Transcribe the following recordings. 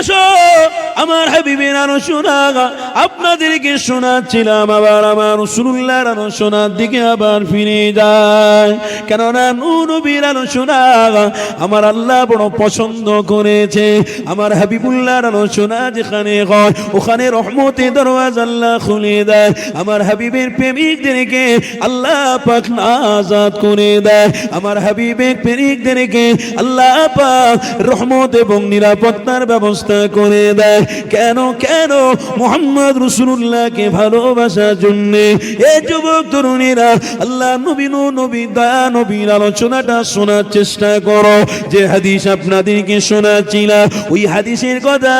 আসো। আমার হাবিবের আরও শোনা আপনাদেরকে শোনাচ্ছিলাম আবার আমার রসুল্লাহর আরও শোনার দিকে আবার ফিরে যায়। কেননা নবীর আরও শোনা আমার আল্লাহ বড় পছন্দ করেছে। আমার হাবিবুল্লাহর আরও শোনা যেখানে হয়, ওখানে রহমতে দরওয়াজ আল্লাহ খুলে দেয়। আমার হাবিবের প্রেমিকদেরকে আল্লাহ পাক আজাদ করে দেয়। আমার হাবিবের প্রেমিকদেরকে আল্লাহ পাক রহমত এবং নিরাপত্তার ব্যবস্থা করে দেয়। কেন কেন মোহাম্মদ রসুল্লাহকে ভালোবাসার জন্য এ যুবক তরুণীরা আল্লাহ নবীন নবী দয়া নবীর আলোচনাটা শোনার চেষ্টা করো। যে হাদিস আপনাদেরকে শোনাচ্ছিলাম, ওই হাদিসের কথা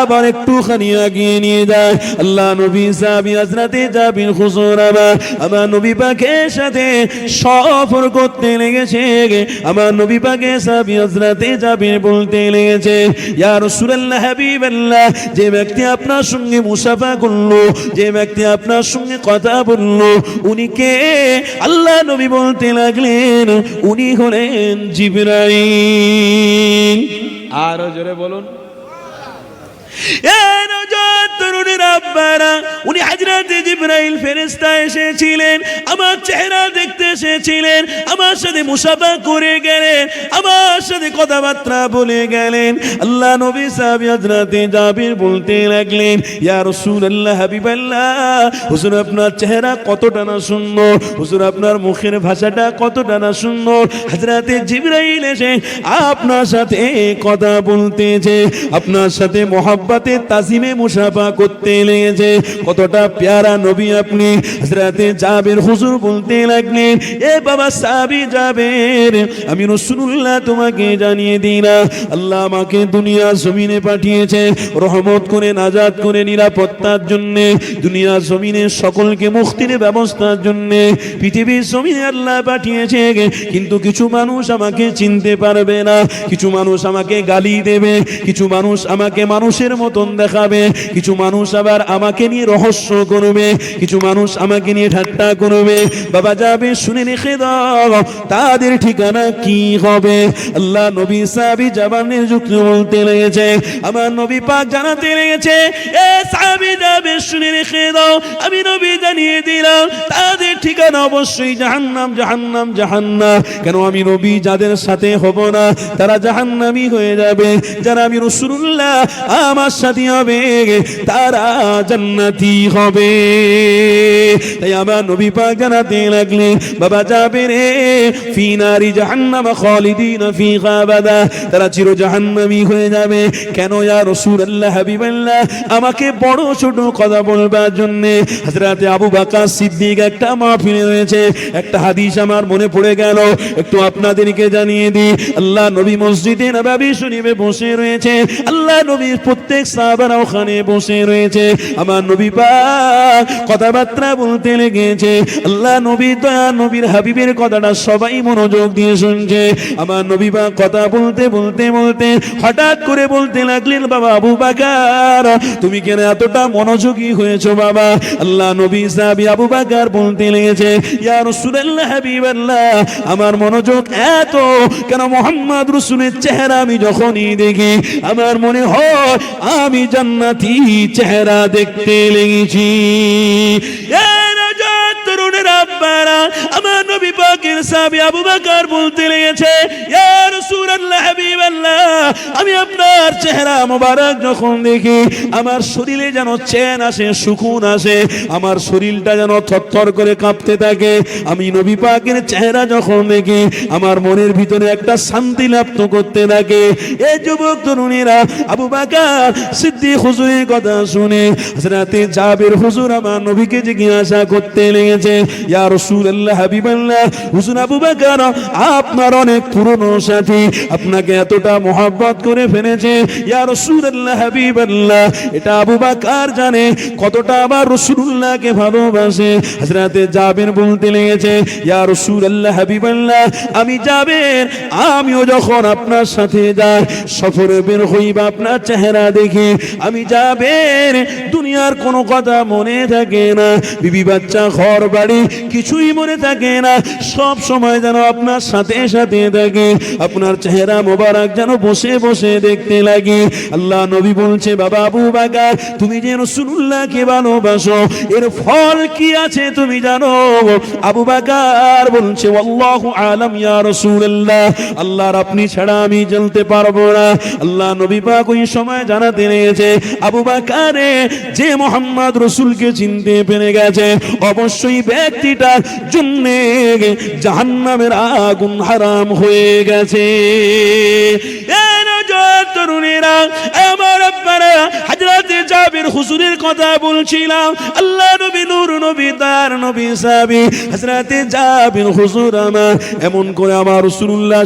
আবার একটুখানি আগিয়ে নিয়ে যায়। আল্লাহ নবী সাহাবি হাজরাতে জাবির হুজুর আমার আমার নবী পাকের সাথে সফর করতে লেগেছে আমার নবী পাকে সাহাবি হাজরাতে জাবির বলতে লেগেছে, ইয়া রাসূলুল্লাহ হাবিবাল্লাহ যে ব্যক্তি আপনার সঙ্গে মুসাফা করল যে ব্যক্তি আপনার সঙ্গে কথা বলল উনি কে? আল্লাহ নবী বলতে লাগলেন উনি হলেন জিবরাইল। আরও জোরে বলুন। এ নওজোয়ান তরুণের আব্বারা, উনি হাজরাতে জিব্রাইল এসেছিলেন আমার চেহারা দেখতে এসেছিলেন আমার সাথে মুসাফা করে গেলেন আমার সাথে কথাবার্তা বলে গেলেন। আল্লাহ নবী সাহাবী জাবির বলতে লাগলেন ইয়া রাসূলুল্লাহ হাবিবাল্লাহ হুজুর আপনার চেহারা কতটা না সুন্দর হুজুর আপনার মুখের ভাষাটা কতটা না সুন্দর। হযরতে জিব্রাইল এসে আপনার সাথে কথা বলতেছে আপনার সাথে মোহাব্বতে তাজিমে মুসাফা করতে লেগেছে। কতটা প্যারা নবী আপনি হযরতে জাবের হুজুর বলতে লাগলেন, এ বাবা সাবি জাবের, আমি রাসূলুল্লাহ তোমাকে জানিয়ে দিই না, আল্লাহ আমাকে দুনিয়া জমিনে পাঠিয়েছে, রহমত করে, নাজাত করে, নিরাপত্তার জন্য দুনিয়া জমিনে সকলকে মুক্তির ব্যবস্থার জন্য, পৃথিবীর জমিনে আল্লাহ পাঠিয়েছে কিন্তু কিছু মানুষ আমাকে চিনতে পারবে না, কিছু মানুষ আমাকে গালি দেবে, কিছু মানুষ আমাকে মানুষের মতন দেখাবে, কিছু মানুষ আবার আমাকে নিয়ে রহস্য করবে কিছু মানুষ আমাকে নিয়ে ঠাট্টা করবে বাবা যাবে, শুনে রেখে দাও, তাদের ঠিকানা কি হবে? আল্লাহ নবী সাহাবী জবানের যুক্ত বলতে লেগেছে, আমার নবী পাক জানাতে লেগেছে, এ সাহাবী যাবে, শুনে রেখে দাও, আমি নবী জানিয়ে দিলাম, তাদের ঠিকানা অবশ্যই জাহান্নাম জাহান্নাম জাহান্নাম। কেন আমি নবী যাদের সাথে হব না, তারা জাহান্নামি হয়ে যাবে। যারা আমি রসুল্লাহ আমার সাথে হবে তারা জান্নাতি হবে। তাই আমার নবী পাক জানাতে লাগলে বাবা যাবে রে, ফি নারি খালিদিন ফি আবাদা। তারা চির জাহান্নামী হয়ে যাবে। কেন ইয়া রাসূলুল্লাহ, হাবিবাল্লাহ, আমাকে বড় ছোট কথা বলবার জন্য আবু বকর সিদ্দিক একটা মাহফিলে রয়েছে। একটা হাদিস আমার মনে পড়ে গেল, একটু আপনাদেরকে জানিয়ে দিই। আল্লাহ নবী মসজিদে নববী শরীফে বসে রয়েছে। আল্লাহ নবীর প্রত্যেক সাহাবারা ওখানে বসে রয়েছে। আমার নবী পাক কথাবার্তা বলতে লেগেছে। আল্লাহ নবী দয়া, নবীর হাবিবের কথাটা সবাই মনোযোগ দিয়ে শুনছে। আমার নবী পাক কথা বলতে বলতে বলতে হঠাৎ করে বলতে লাগলেন, বাবা আবু বাকার, তুমি কেন এতটা মনোযোগী হয়েছো বাবা? আল্লাহ নবী সাহাবী আবু বাকার বলতে লেগেছে, ইয়া রাসূলুল্লাহ হাবিবাল্লাহ, আমার মনোযোগ এত কেন মোহাম্মদ রসুলের চেহারা আমি যখনই দেখি, আমার মনে হয় আমি জান্নাতি। চেহারা দেখতে লেগেছি। আব্বারা আমার নবী পাকের সাহাবী আবু বকর বলতে লেগেছে, ইয়া রাসূলুল্লাহ, হাবিবাল্লাহ, আমি আপনার চেহারা মোবারক যখন দেখি, আমার শরীরে যেন চেন আসে, সুকুন আসে, আমার শরীরটা যেন থরথর করে কাঁপতে থাকে, আমি নবী পাকের চেহারা যখন দেখি, আমার মনের ভিতরে একটা শান্তি লাপ্ত করতে থাকে। এই যুবক তরুণীরা, আবু বাকার সিদ্দিক হুজুরের কথা শুনে, হযরতে জাবির হুজুর আমার নবীকে জিজ্ঞাসা করতে লেগেছে হাবিবাল্লাহ। আবু আপনার অনেক পুরনো সাথী, আপনাকে এতটা করে ফেলেছে। ইয়া হাবিবাল্লাহ, এটা আবু জানে কতটা আবার ভালোবাসে। বলতে লেগেছে, ইয়া হাবিবাল্লাহ, আমি যাবেন আমিও যখন আপনার সাথে যাই, সফরে বের হইবা আপনার চেহারা দেখি, আমি যাবেন দুনিয়ার কোনো কথা মনে থাকে না। বিবি বাচ্চা ঘর বাড়ি বাড়ি কিছুই মনে থাকে না। সব সময় যেন আপনার সাথে সাথে থাকে। আপনার চেহারা মোবারক যেন বসে বসে দেখতে লাগে। আল্লাহ নবী বলছে, বাবা আবু বাকার, তুমি যে রসুল্লাহকে ভালোবাসো, এর ফল কি আছে তুমি জানো? আবু বাকার বলছে, আল্লাহু আলম ইয়া রাসূলুল্লাহ, আল্লাহর আপনি ছাড়া আমি জ্বলতে পারব না। আল্লাহ নবী পাক ওই সময় জানাতে নিয়েছে, আবু বাকারে, যে মোহাম্মদ রসুলকে চিনতে পেরে গেছে, অবশ্যই ব্যক্তিটার জন্য জাহান্নামের আগুন হারাম হয়ে গেছে। তরুণীরা আমার আব্বারা, হযরতে জাবির হুজুরের কথা বলছিলাম। আল্লাহ নবী, নূর নবী, তার নবী হযরতে জাবির হুজুর আমার। এমন করে আমার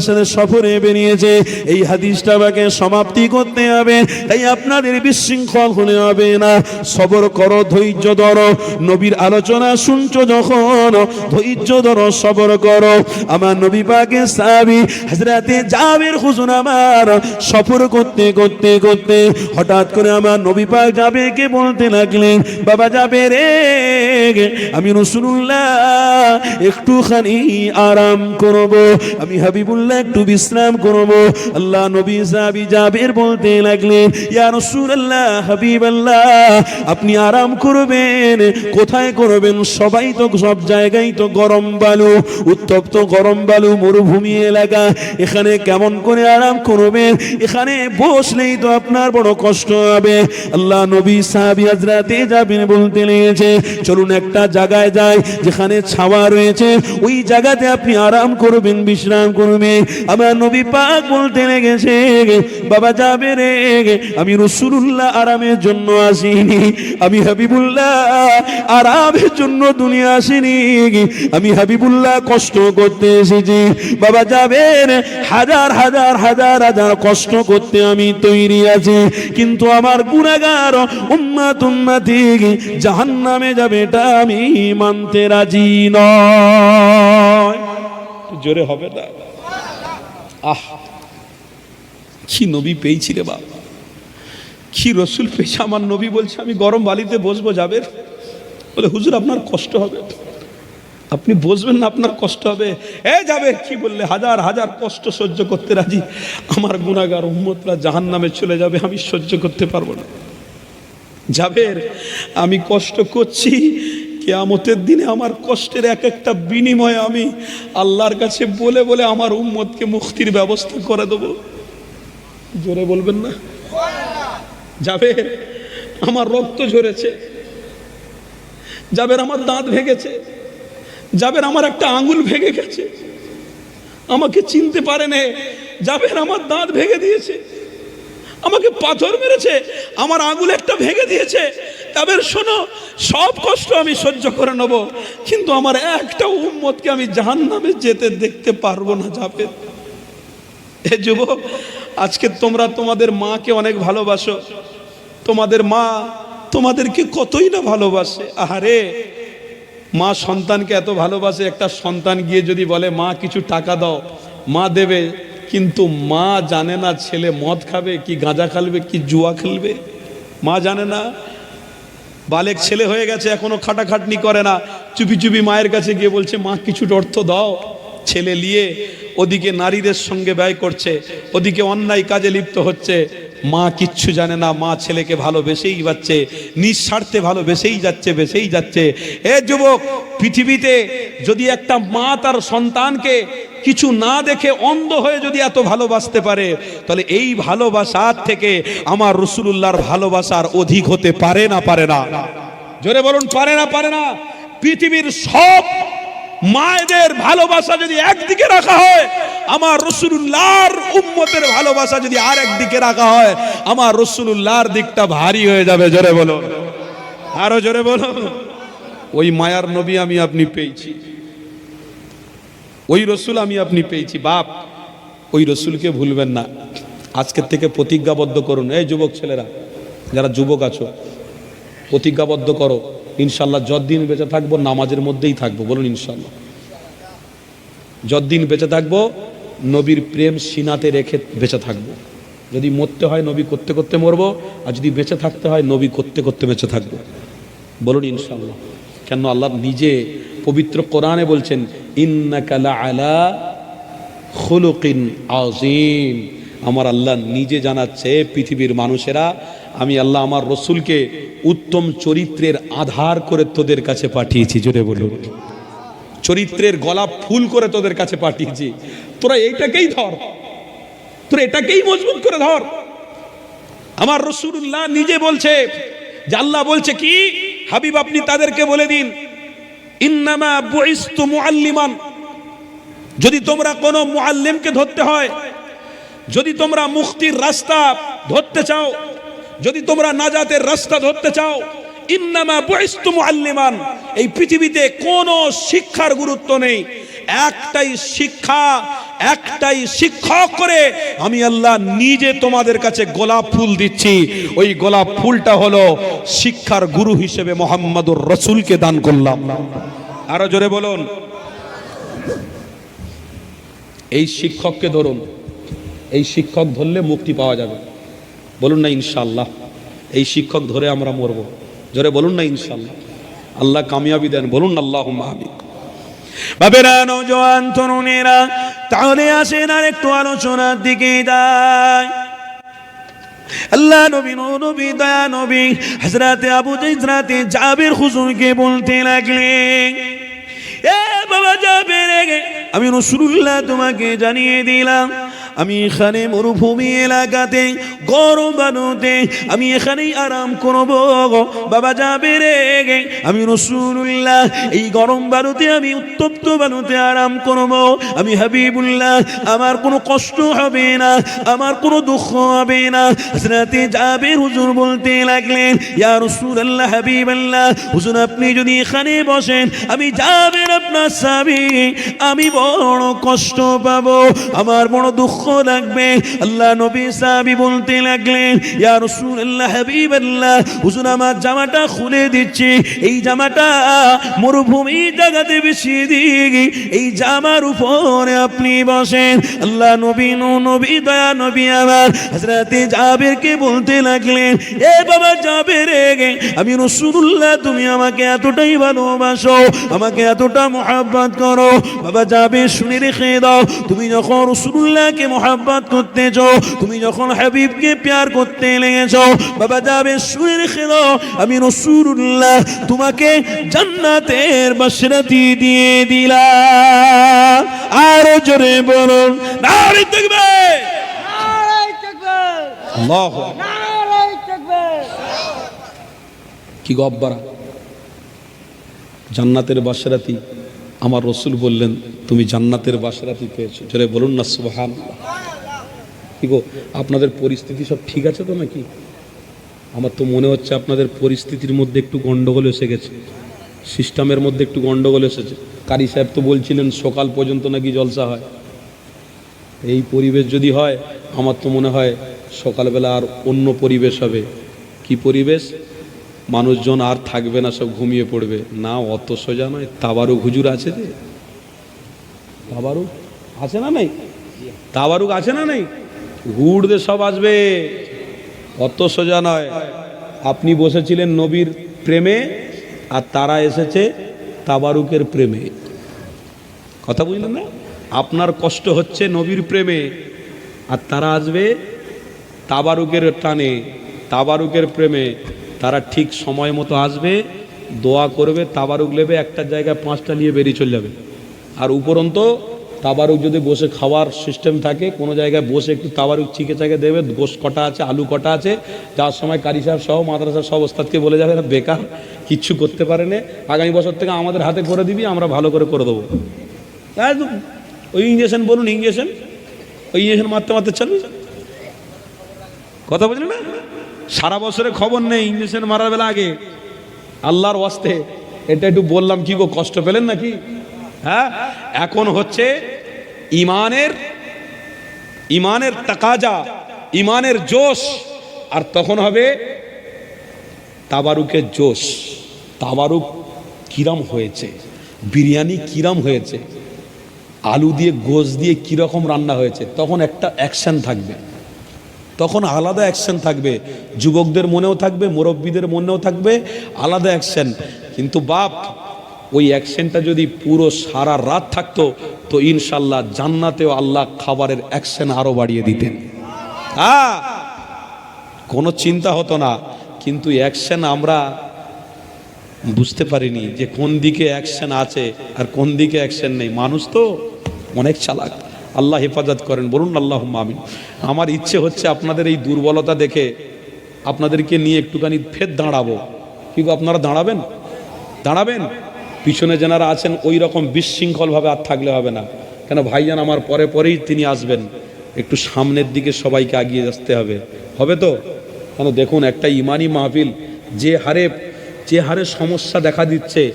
সাথে সফরে বেরিয়েছে। এই হাদিসটা আমাকে সমাপ্তি করতে হবে, তাই আপনাদের বিশৃঙ্খল হলে হবে না। সবর করো, ধৈর্য ধরো। নবীর আলোচনা শুনছো যখন, ধৈর্য ধরো, সবর করো। আমার নবী পাকে সাহাবী, হযরতে জাবির হুজুর আমার, সফর করতে করতে করতে হঠাৎ করে আমার নবী পাক যাবে কে বলতে লাগলেন, বাবা যাবে রে? আমি রসুল্লাহ একটুখানি আরাম করব, আমি হাবিবুল্লাহ একটু বিশ্রাম করব। আল্লাহ নবী সাহাবী জাবের বলতে লাগলেন, ইয়া রাসূলুল্লাহ, হাবিবাল্লাহ, আপনি আরাম করবেন, কোথায় করবেন? সবাই তো সব জায়গায় তো গরম বালু, উত্তপ্ত গরম বালু মরুভূমি এলাকা, এখানে কেমন করে আরাম করবেন? এখানে বসলেই তো আপনার বড় কষ্ট হবে। আল্লাহ নবী সাহাবী হযরতে যাবেন বলতে লেগেছে চলুন একটা জায়গায় যাই, যেখানে ছাওয়া রয়েছে। ওই জায়গাতে আপনি আরাম করবেন, বিশ্রাম করবেন। আমার নবী পাক বলতে লেগেছে, বাবা যাবে রে, আমি রসুল্লাহ আরামের জন্য আসিনি, আমি হাবিবুল্লাহ আরামের জন্য দুনিয়া আসিনি, আমি হাবিবুল্লাহ কষ্ট করতে এসেছি। বাবা যাবেন হাজার হাজার হাজার হাজার কষ্ট করতে আমি তৈরি আছি। কিন্তু আমার গুণাগার উম্মাত উম্মাতি জাহান্নামে যাবে এটা আমি মানতে রাজি নয়। জোরে হবে না? আহ, কি নবী পেয়েছি রে বাবা কি রসুল পেয়েছে, আমার নবী বলছে, আমি গরম বালিতে বসবো যাবে বলে, হুজুর, আপনার কষ্ট হবে। আপনি বসবেন না, আপনার কষ্ট হবে। এ যাবে কি বললে? হাজার হাজার কষ্ট সহ্য করতে রাজি। আমার গুণাগার উম্মতরা জাহান নামে চলে যাবে, আমি সহ্য করতে পারব না। যাবের আমি কষ্ট করছি। কেয়ামতের দিনে আমার কষ্টের এক একটা বিনিময়ে আমি আল্লাহর কাছে বলে বলে আমার উম্মতকে মুক্তির ব্যবস্থা করে দেবো। জোরে বলবেন না? যাবে আমার রক্ত ঝরেছে। যাবের আমার দাঁত ভেঙেছে। যাবের আমার একটা আঙুল ভেঙে গেছে। আমাকে চিনতে পারে নে। যাবের আমার দাঁত ভেঙে দিয়েছে। আমাকে পাথর মেরেছে, আমার আঙুল একটা ভেঙে দিয়েছে। তাদের শোনো, সব কষ্ট আমি সহ্য করে নেব, কিন্তু আমার একটা উম্মতকে আমি জাহান নামে যেতে দেখতে পারব না যাবে। এ যুবক, আজকে তোমরা তোমাদের মাকে অনেক ভালোবাসো। তোমাদের মা তোমাদেরকে কতই না ভালোবাসে। আহারে, মা সন্তানকে এত ভালোবাসে, একটা সন্তান গিয়ে যদি বলে, মা, কিছু টাকা দাও, মা দেবে। কিন্তু মা জানে না ছেলে মদ খাবে, কি গাঁজা খেলবে, কি জুয়া খেলবে। মা জানে না। বালেক ছেলে হয়ে গেছে, এখনও খাটাখাটনি করে না। চুপি চুপি মায়ের কাছে গিয়ে বলছে, মা কিছু অর্থ দাও। ছেলে নিয়ে ওদিকে নারীদের সঙ্গে ব্যয় করছে, ওদিকে অন্যায় কাজে লিপ্ত হচ্ছে। মা কিচ্ছু জানে না, মা ছেলেকে ভালোবেসেই যাচ্ছে, নিঃস্বার্থে ভালোবেসেই যাচ্ছে, বেসেই যাচ্ছে। এ যুবক, পৃথিবীতে যদি একটা মা তার সন্তানকে কিছু না দেখে অন্ধ হয়ে যদি এত ভালোবাসতে পারে, তাহলে এই ভালোবাসার থেকে আমার রসুলুল্লাহর ভালোবাসার অধিক হতে পারে না পারে না। জোরে বলুন, পারে না পারে না। পৃথিবীর সব মায়েদের ভালোবাসা যদি একদিকে রাখা হয়, আমার রসুল্লাহর উম্মতের ভালোবাসা যদি আর একদিকে রাখা হয়, আমার রসুল্লাহর দিকটা ভারী হয়ে যাবে, জোরে বলো আরও জোরে বলো ওই মায়ার নবী আমি আপনি পেয়েছি। ওই রসুল আমি আপনি পেয়েছি, বাপ। ওই রসুলকে ভুলবেন না। আজকের থেকে প্রতিজ্ঞাবদ্ধ করুন। এই যুবক ছেলেরা, যারা যুবক আছো, প্রতিজ্ঞাবদ্ধ করো। ইনশাল্লাহ যতদিন বেঁচে থাকব, নামাজের মধ্যেই থাকব। বলুন ইনশাল্লাহ। যতদিন বেঁচে থাকব, নবীর প্রেম সিনাতে রেখে বেঁচে থাকব। যদি মরতে হয়, নবী করতে করতে মরবো। আর যদি বেঁচে থাকতে হয়, নবী করতে করতে বেঁচে থাকব। বলুন ইনশাল্লাহ। কেন আল্লাহ নিজে পবিত্র কোরআনে বলছেন আলা আমার আল্লাহ নিজে জানাচ্ছে পৃথিবীর মানুষেরা, আমি আল্লাহ আমার রসুলকে উত্তম চরিত্রের আধার করে তোদের কাছে পাঠিয়েছি, জোরে বলুন। চরিত্রের গলা ফুল করে তোদের কাছে পাঠিয়েছি। তোরা এইটাকেই ধর। তোরা এটাকেই মজবুত করে ধর। আমার রসুল্লাহ নিজে বলছে, যে আল্লাহ বলছে কি? হাবিব, আপনি তাদেরকে বলে দিন। ইন্নামা বুইস্তু মুআল্লিমান। যদি তোমরা কোন মুআল্লিমকে ধরতে হয়, যদি তোমরা মুক্তির রাস্তা ধরতে চাও, যদি তোমরা নাজাতের রাস্তা ধরতে চাও, ইন্নামা বুইস্তু মুআল্লিমান। এই পৃথিবীতে কোনো শিক্ষার গুরুত্ব নেই। একটাই শিক্ষা, একটাই শিক্ষক করে আমি আল্লাহ নিজে তোমাদের কাছে গোলাপ ফুল দিচ্ছি। ওই গোলাপ ফুলটা হলো শিক্ষার গুরু হিসেবে মোহাম্মদুর রসুলকে দান করলাম। আরও জোরে বলুন। এই শিক্ষককে ধরুন। এই শিক্ষক ধরলে মুক্তি পাওয়া যাবে। বলুন না ইনশাল্লাহ এই শিক্ষক ধরে আমরা মরব। জোরে বলুন না ইনশাল্লাহ আল্লাহ কামিয়াবি দেন। বলুন আল্লাহ আমিন। বাবেরা জোয়ান তরুণেরা, তাহলে আসেন আর একটু আলোচনার দিকে যায়। আল্লাহ নবী নবী, দয়া নবী হজরাতে আবু বলতে লাগলেন, এ বাবা যাবে রে আমি রসুল্লাহ তোমাকে জানিয়ে দিলাম আমি এখানে মরুভূমি এলাকাতে, গরম বানুতে আমি এখানেই আরাম করব বাবা যাবে রে আমি রসুল্লাহ এই গরম বালুতে আমি উত্তপ্ত বালুতে আরাম করব। আমি হাবিবুল্লাহ, আমার কোনো কষ্ট হবে না, আমার কোনো দুঃখ হবে না। হজরতে যাবে হুজুর বলতে লাগলেন, ইয়া রসুল্লাহ হাবিবাল্লাহ, হুজুর আপনি যদি এখানে বসেন, আমি যাবেন আপনার সাবি আমি বড় কষ্ট পাবো, আমার বড় দুঃখ লাগবে। আল্লাহ নবী সাহাবি বলতে লাগলেন, ইয়া রাসূলুল্লাহ, হাবিবাল্লাহ, হুজুর, আমার জামাটা খুলে দিচ্ছি। এই জামাটা মরুভূমি জায়গাতে বেশি দিই। এই জামার উপরে আপনি বসেন। আল্লাহ নবী নো, নবী দয়া, নবী আমার। হযরতে জাবেরকে বলতে লাগলেন, এ বাবা জাবের আমি রাসূলুল্লাহ, তুমি আমাকে এতটাই ভালোবাসো, আমাকে এতটা মোহাব্বত করো। বাবা যাবে শুনে রেখে দাও, তুমি যখন রসুল্লাহকে মোহাব্বত করতেছ তুমি যখন হাবিবকে প্যার করতে লেগেছ বাবা যাবে শুনে রেখে দাও আমি রসুল্লাহ তোমাকে জান্নাতের বাসরাতি দিয়ে দিলাম। আরও জোরে বলুন নারী দেখবে কি গব্বারা জান্নাতের বাসরাতি আমার রসুল বললেন তুমি জান্নাতের বাসরাতি পেয়েছ। জোরে বলুন না সুবহান কি গো, আপনাদের পরিস্থিতি সব ঠিক আছে তো নাকি? আমার তো মনে হচ্ছে আপনাদের পরিস্থিতির মধ্যে একটু গন্ডগোল এসে গেছে। সিস্টেমের মধ্যে একটু গন্ডগোল এসেছে। কারি সাহেব তো বলছিলেন, সকাল পর্যন্ত নাকি জলসা হয়। এই পরিবেশ যদি হয়, আমার তো মনে হয় সকালবেলা আর অন্য পরিবেশ হবে। কি পরিবেশ? মানুষজন আর থাকবে না, সব ঘুমিয়ে পড়বে। না অত সোজা নয়, তাবারুক হুজুর আছে যে? তাবারুক আছে না নেই? তাবারুক আছে না নাই? হুড়দে সব আসবে। অত সোজা নয়। আপনি বসেছিলেন নবীর প্রেমে, আর তারা এসেছে তাবারুকের প্রেমে। কথা বুঝলেন না? আপনার কষ্ট হচ্ছে নবীর প্রেমে, আর তারা আসবে তাবারুকের টানে। তাবারুকের প্রেমে, তারা ঠিক সময় মতো আসবে, দোয়া করবে, তাবারুক নেবে একটা জায়গায় পাঁচটা নিয়ে বেরিয়ে চলে যাবে। আর উপরন্ত তাবারুক যদি বসে খাওয়ার সিস্টেম থাকে, কোনো জায়গায় বসে একটু তাবারুক চিকে চাকে দেবে গোস কটা আছে, আলু কটা আছে, যার সময় কারি সাহেব সহ মাদ্রাসা সব ওস্তাদকে বলে যাবে না, বেকার, কিচ্ছু করতে পারে না। আগামী বছর থেকে আমাদের হাতে করে দিবি, আমরা ভালো করে করে দেবো। ওই ইঞ্জেকশন বলুন ইঞ্জেকশন ওই ইঞ্জেকশন মারতে মারতে চলবে কথা বুঝলেন না? সারা বছরে খবর নেই ইঞ্জেকশন মারার বেলা আগে। আল্লাহর ওয়াস্তে। এটা একটু বললাম, কি গো, কষ্ট পেলেন নাকি? হ্যাঁ? এখন হচ্ছে ইমানের ইমানের তাকাজা, ইমানের জোশ, আর তখন হবে তাবারুকের জোশ। তাবারুক কিরম হয়েছে, বিরিয়ানি কিরম হয়েছে, আলু দিয়ে গোশ দিয়ে কীরকম রান্না হয়েছে, তখন একটা অ্যাকশন থাকবে। তখন আলাদা অ্যাকশন থাকবে, যুবকদের মনেও থাকবে, মুরব্বীদের মনেও থাকবে, আলাদা অ্যাকশন কিন্তু বাপ ওই অ্যাকশনটা যদি পুরো সারা রাত থাকতো, তো ইনশাল্লাহ জান্নাতেও আল্লাহ খাবারের অ্যাকশন আরও বাড়িয়ে দিতেন। হ্যাঁ কোনো চিন্তা হতো না, কিন্তু অ্যাকশন আমরা বুঝতে পারিনি যে কোন দিকে অ্যাকশন আছে আর কোন দিকে অ্যাকশন নেই। মানুষ তো অনেক চালাক। আল্লাহ হেফাজত করেন, বলুন আল্লাহ আমিন। আমার ইচ্ছে হচ্ছে আপনাদের এই দুর্বলতা দেখে আপনাদেরকে নিয়ে একটুখানি ফের দাঁড়াবো। কিন্তু আপনারা দাঁড়াবেন? দাঁড়াবেন? পিছনে যেনারা আছেন, ওই রকম বিশৃঙ্খলভাবে আর থাকলে হবে না। কেন, ভাইজান আমার পরে পরেই তিনি আসবেন। একটু সামনের দিকে সবাইকে আগিয়ে আসতে হবে। হবে তো? কেন, দেখুন, একটা ইমানি মাহফিল, যে হারে যে হারে সমস্যা দেখা দিচ্ছে,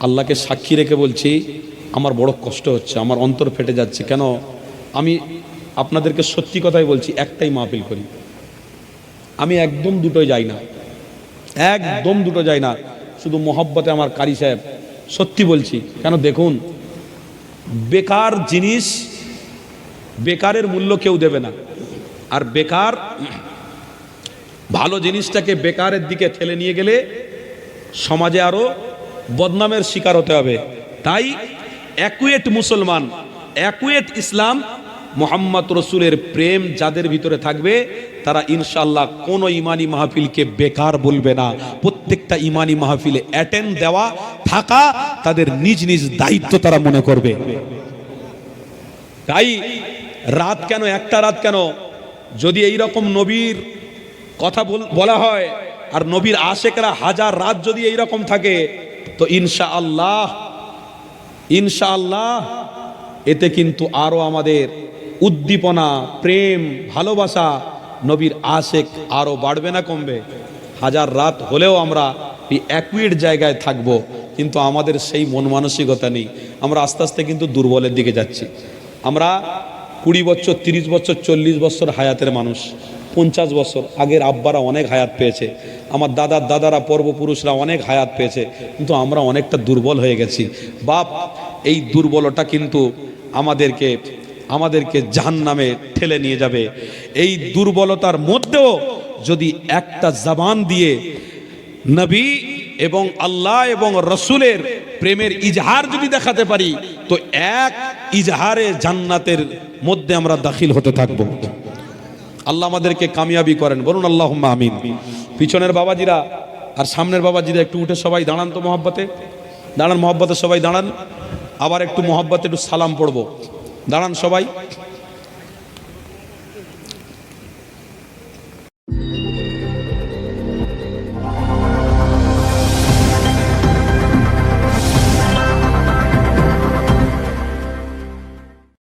আল্লাহকে সাক্ষী রেখে বলছি, আমার বড় কষ্ট হচ্ছে, আমার অন্তর ফেটে যাচ্ছে। কেন, আমি আপনাদেরকে সত্যি কথাই বলছি, একটাই মাহফিল করি। আমি একদম দুটো যাই না। একদম দুটো যাই না। শুধু মোহব্বতে আমার কারি সাহেব, সত্যি বলছি, কেন দেখুন, বেকার জিনিস বেকারের মূল্য কেউ দেবে না। আর বেকার, ভালো জিনিসটাকে বেকারের দিকে ঠেলে নিয়ে গেলে সমাজে আরও বদনামের শিকার হতে হবে। তাই অ্যাকুয়েট মুসলমান, অ্যাকুয়েট ইসলাম, মোহাম্মদ রসুলের প্রেম যাদের ভিতরে থাকবে, তারা ইনশাল্লাহ কোনো ইমানি মাহফিলকে বেকার বলবে না। প্রত্যেকটা ইমানি মাহফিলে অ্যাটেন্ড দেওয়া, থাকা তাদের নিজ নিজ দায়িত্ব তারা মনে করবে। তাই রাত কেন, একটা রাত কেন? যদি এই রকম নবীর কথা বল- হয়, আর নবীর আশেকরা হাজার রাত যদি এই রকম থাকে, তো ইনশা আল্লাহ ইনশা আল্লাহ এতে কিন্তু আরও আমাদের উদ্দীপনা, প্রেম, ভালোবাসা নবীর আশেক আরও বাড়বে না, কমবে। হাজার রাত হলেও আমরা এই অ্যাকুইড জায়গায় থাকব, কিন্তু আমাদের সেই মন মানসিকতা নেই। আমরা আস্তে আস্তে কিন্তু দুর্বলের দিকে যাচ্ছি। আমরা কুড়ি বছর, তিরিশ বছর, চল্লিশ বছর হায়াতের মানুষ, পঞ্চাশ বছর। আগের আব্বারা অনেক হায়াত পেয়েছে, আমার দাদার দাদারা পর্বপুরুষরা অনেক হায়াত পেয়েছে, কিন্তু আমরা অনেকটা দুর্বল হয়ে গেছি। বাপ, এই দুর্বলতা কিন্তু আমাদেরকে আমাদেরকে জাহান নামে ঠেলে নিয়ে যাবে। এই দুর্বলতার মধ্যেও যদি একটা জবান দিয়ে নবী এবং আল্লাহ এবং রসুলের প্রেমের ইজহার যদি দেখাতে পারি, তো এক ইজহারে জান্নাতের মধ্যে আমরা দাখিল হতে থাকব। আল্লাহ আমাদেরকে কামিয়াবি করেন। বলুন আল্লাহ আমিন। পিছনের বাবাজিরা আর সামনের বাবাজিরা একটু উঠে সবাই দাঁড়ান তো মহব্বতে। দাঁড়ান মহব্বতে সবাই দাঁড়ান। আবার একটু মহব্বতে একটু সালাম পড়ব। দাঁড়ান সবাই।